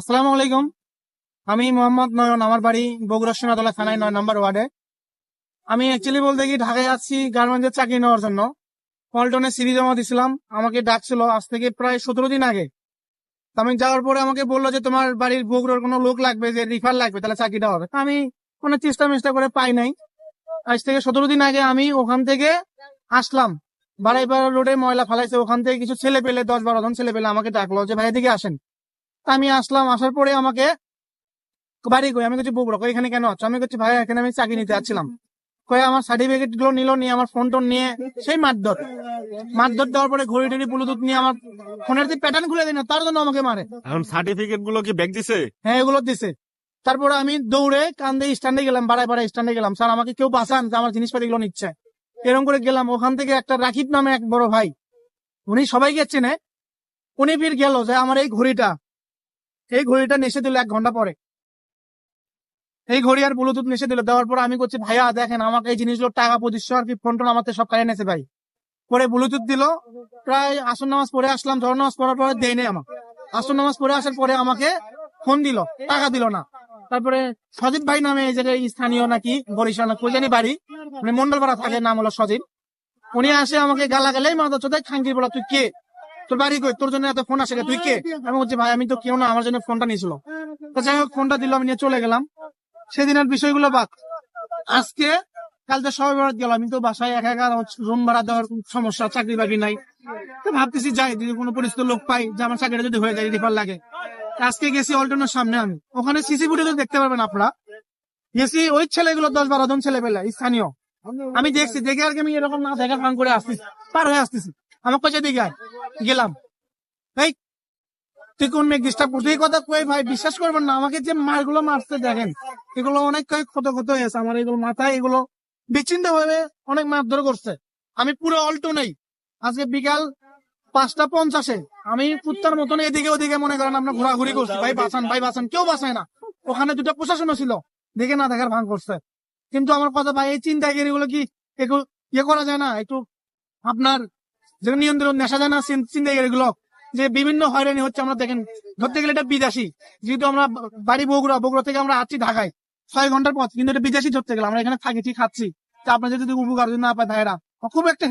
আসসালামু আলাইকুম। আমি মোহাম্মদ নয়ন, আমার বাড়ি বগুড়া সোনাতলা, থানায় নয় নম্বর ওয়ার্ডে। আমি অ্যাকচুয়ালি বলতে কি ঢাকায় যাচ্ছি গার্মেন্টসের চাকরি নেওয়ার জন্য। পল্টনে সিভি জমা দিছিলাম। আমাকে ডাকছিল আজ থেকে প্রায় সতেরো দিন আগে। আমি যাওয়ার পরে আমাকে বলল যে তোমার বাড়ির বগুড়ার কোনো লোক লাগবে, যে রিফার লাগবে, তাহলে চাকরিটা হবে। আমি কোনো চেষ্টা মেষ্টা করে পাই নাই। আজ থেকে সতেরো দিন আগে আমি ওখান থেকে আসলাম। বাড়াইপাড়া রোডে ময়লা ফালাইছে, ওখান থেকে কিছু ছেলে পেলে দশ বারো জন ছেলে পেলে আমাকে ডাকলো যে, ভাই দিকে আসেন। আমি আসলাম আসার পরে আমাকে বাড়ি কই? আমি কিছু বকবো এখানে কেন আছো? আমি করছি ভাই এখানে আমি চাকরি নিতে যাচ্ছিলাম। কয়ে আমার সার্টিফিকেটগুলো নিল নিয়ে আমার ফোন টোন নিয়ে সেই মারধর মারধর দেওয়ার পরে ঘড়ি টড়ি ব্লুটুথ নিয়ে আমার ফোনের যে প্যাটার্ন খুলে দিই না তার জন্য আমাকে মারে। এখন সার্টিফিকেটগুলো কি ব্যাগ দিছে? হ্যাঁ এগুলো দিছে। তারপরে আমি দৌড়ে কান্দে স্ট্যান্ডে গেলাম বাড়ায় বাড়ায় স্ট্যান্ডে গেলাম। স্যার আমাকে কেউ বাঁচান যে আমার জিনিসপাতি গুলো নিচ্ছে। এরকম করে গেলাম। ওখান থেকে একটা রাকিব নামে এক বড় ভাই উনি সবাইকে চেনে। উনি ফির গেল যে আমার এই ঘড়িটা। এই ঘড়িটা নেশে দিল এক ঘণ্টা পরে। এই ঘড়ি আর ব্লুটুথ নেশে দিল। দেওয়ার পর আমি করছি ভাইয়া, দেখেন, আমাকে এই জিনিসগুলো টাকা পঁচিশশো আর কি ফোন টোন আমাদের সব কাজে নেছে ভাই। পরে ব্লুটুথ দিল। প্রায় আসন নামাজ পড়ে আসলাম। ধর নামাজ পড়ার পরে দেয় নেই আমার আসন নামাজ পড়ে আসার পরে আমাকে ফোন দিল। টাকা দিল না। তারপরে সজীব ভাই নামে এই জায়গায় স্থানীয় নাকি বরিশাল না কোজানি বাড়ি মানে মন্ডলপাড়া থাকে, নাম হলো সজীব। উনি আসে আমাকে গালা গেলেই মাথা চোদায় খাঙ্কি বলা, তুই কে? তোর বাড়ি কই? তোর জন্য এত ফোন আসে তুই কে? আমি বলছি ভাই আমি তো কেউ না আমার জন্য ফোনটা নিয়েছিল। তো যাই হোক ফোনটা দিল আমি নিয়ে চলে গেলাম। সেদিনের বিষয়গুলো বাদ। আজকে কালকে সবাই বেড়াতে গেলাম আমি তো বাসায় একা একা রুম ভাড়া দেওয়ার সমস্যা চাকরি বাকরি নাই। তো ভাবতেছি যাই যদি কোনো পরিচিত লোক পাই যে আমার চাকরিটা যদি হয়ে যায় রিফার লাগে। আজকে গেছি অল্টনের সামনে আমি। ওখানে সিসি ফুটেজ দেখতে পারবেন আপনারা। গেছি ওই ছেলেগুলো দশ বারো জন ছেলে পেলে স্থানীয়। আমি দেখছি দেখে আর কি আমি এরকম না দেখা ফান করে আসতেছি পার হয়ে আসতেছি। আমার কাছে দিকে আয়। গেলাম। এই, তুই কোন মেয়ে ডিস্টার্ব করছিস? কথা কই ভাই? বিশ্বাস করবেন না, আমাকে যে মারগুলো মারতে দেখেন, এগুলো অনেক ক্ষত ক্ষত হয়েছে আমার, এগুলো মাথায় এগুলো বিচ্ছিন্ন ভাবে অনেক মারধর করছে। আমি পুরো অল্টো নেই। আজকে বিকাল পাঁচটা পঞ্চাশে, আমি কুত্তার মতন এদিকে ওদিকে মনে করেন আমরা ঘোরাঘুরি করছি। ভাই বাঁচান ভাই বাঁচান, কেউ বাঁচায় না। ওখানে দুটো প্রশাসনও ছিল, দেখে না দেখার ভাঙ করছে। কিন্তু আমার কথা ভাই, এই চিন্তাগিরি গুলো কি একটু ইয়ে করা যায় না? একটু আপনার যে নিয়ন্ত্রণ, নেশা জানা না চিন্তাগিরি গুলো যে বিভিন্ন হয়রানি হচ্ছে, আমরা দেখেন, ধরতে গেলে এটা বিদেশি। যেহেতু আমরা বাড়ি বগুড়া বগুড়া থেকে আমরা আছি ঢাকায়। ছয় ঘণ্টার পথ, কিন্তু এটা বিদেশি ধরতে গেলে, আমরা এখানে থাকি, ঠিক খাচ্ছি। তা আপনার যদি উপকার না পায় ভাইরা খুব একটা